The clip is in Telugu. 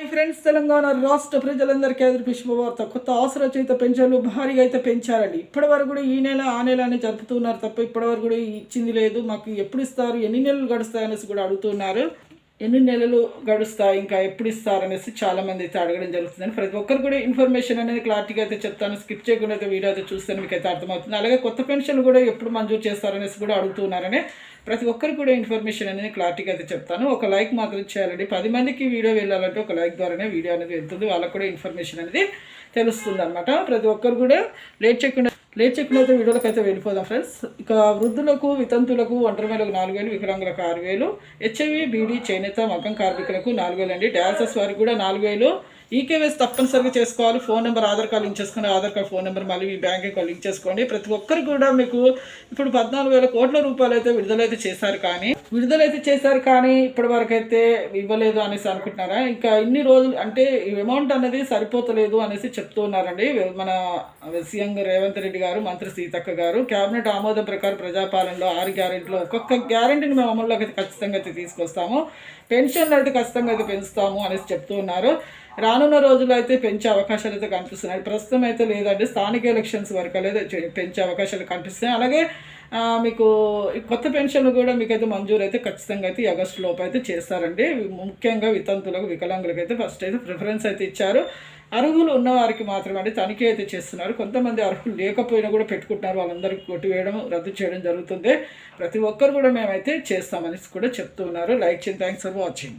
హాయ్ ఫ్రెండ్స్ తెలంగాణ రాష్ట్ర ప్రజలందరికీ ఎదురు శుభవార్త. కొత్త ఆసరా పెన్షన్లు భారీగా అయితే పెంచారండి. ఇప్పటివరకు కూడా ఈ నెల ఆ నెల అని జరుపుతున్నారు తప్ప ఇప్పటివరకు కూడా ఇచ్చింది లేదు. మాకు ఎప్పుడు ఇస్తారు ఎన్ని నెలలు గడుస్తాయి అనేసి కూడా అడుగుతున్నారు. ఎన్ని నెలలు గడుస్తాయి ఇంకా ఎప్పుడు ఇస్తారనేసి చాలామంది చాలా మంది అయితే అడగడం జరుగుతుందండి. ప్రతి ఒక్కరు కూడా ఇన్ఫర్మేషన్ అనేది క్లారిటీగా అయితే చెప్తాను. స్కిప్ చేయకుండా అయితే వీడియో అయితే చూస్తే మీకు అయితే అర్థమవుతుంది. అలాగే కొత్త పెన్షన్ కూడా ఎప్పుడు మంజూరు చేస్తారనేసి కూడా అడుగుతున్నారని ప్రతి ఒక్కరు కూడా ఇన్ఫర్మేషన్ అనేది క్లారిటీగా అయితే చెప్తాను. ఒక లైక్ మాత్రం చేయాలండి. పది మందికి వీడియో వెళ్ళాలంటే ఒక లైక్ ద్వారానే వీడియో అనేది వెళ్తుంది. వాళ్ళకు కూడా ఇన్ఫర్మేషన్ అనేది తెలుస్తుంది అనమాట ప్రతి ఒక్కరు కూడా లేట్ చేయకుండా లేట్ చేయకుండా వీడియోలకు అయితే వెళ్ళిపోదాం ఫ్రెండ్స్. ఇక వృద్ధులకు వితంతులకు ఒంటరి మహిళలకు నాలుగు వేలు వికలాంగులకు ఆరు వేలు హెచ్ఐవి బీడీ చేనేత మగ్గం కార్మికులకు నాలుగు వేలు అండి. డయాలసిస్ వారికి కూడా నాలుగు వేలు ఈకేవైస్ తప్పనిసరిగా చేసుకోవాలి. Phone number Aadhaar card link చేసుకుని ఆధార్ కార్డ్ ఫోన్ నెంబర్ మళ్ళీ మీ బ్యాంక్ అకౌంట్ లింక్ చేసుకోండి. ప్రతి ఒక్కరు కూడా మీకు ఇప్పుడు పద్నాలుగు వేల కోట్ల రూపాయలు అయితే విడుదలైతే చేశారు కానీ విడుదలైతే చేశారు కానీ ఇప్పటి వరకు అయితే ఇవ్వలేదు అనేసి అనుకుంటున్నారా? ఇంకా ఇన్ని రోజులు అంటే అమౌంట్ అనేది సరిపోతలేదు అనేసి చెప్తూ ఉన్నారండి. మన సీఎం రేవంత్ రెడ్డి గారు మంత్రి సీతక్క గారు కేబినెట్ ఆమోదం ప్రకారం ప్రజాపాలనలో ఆరు గ్యారెంటీలో ఒక్కొక్క గ్యారెంటీని మేము అమల్లోకి అయితే ఖచ్చితంగా అయితే తీసుకొస్తాము. పెన్షన్లు అయితే ఖచ్చితంగా అయితే పెంచుతాము అనేసి చెప్తూ ఉన్నారు. రానున్న రోజుల్లో అయితే పెంచే అవకాశాలు అయితే కనిపిస్తున్నాయి. ప్రస్తుతం అయితే లేదండి. స్థానిక ఎలక్షన్స్ వరకు అయితే చే- పెంచే అవకాశాలు కనిపిస్తున్నాయి. అలాగే మీకు ఈ కొత్త పెన్షన్లు కూడా మీకు అయితే మంజూరు అయితే ఖచ్చితంగా అయితే ఆగస్ట్ ఆగస్టు లోపు అయితే చేస్తారండి. ముఖ్యంగా వితంతులకు వికలాంగులకు అయితే ఫస్ట్ అయితే ప్రిఫరెన్స్ అయితే ఇచ్చారు. అర్హులు ఉన్నవారికి మాత్రమే అంటే తనిఖీ అయితే చేస్తున్నారు. కొంతమంది అర్హులు లేకపోయినా కూడా పెట్టుకుంటున్నారు. వాళ్ళందరికీ కొట్టివేయడం రద్దు చేయడం జరుగుతుంది. ప్రతి ఒక్కరు కూడా మేమైతే చేస్తామని కూడా చెప్తున్నారు. లైక్ చేయండి. Thanks for watching.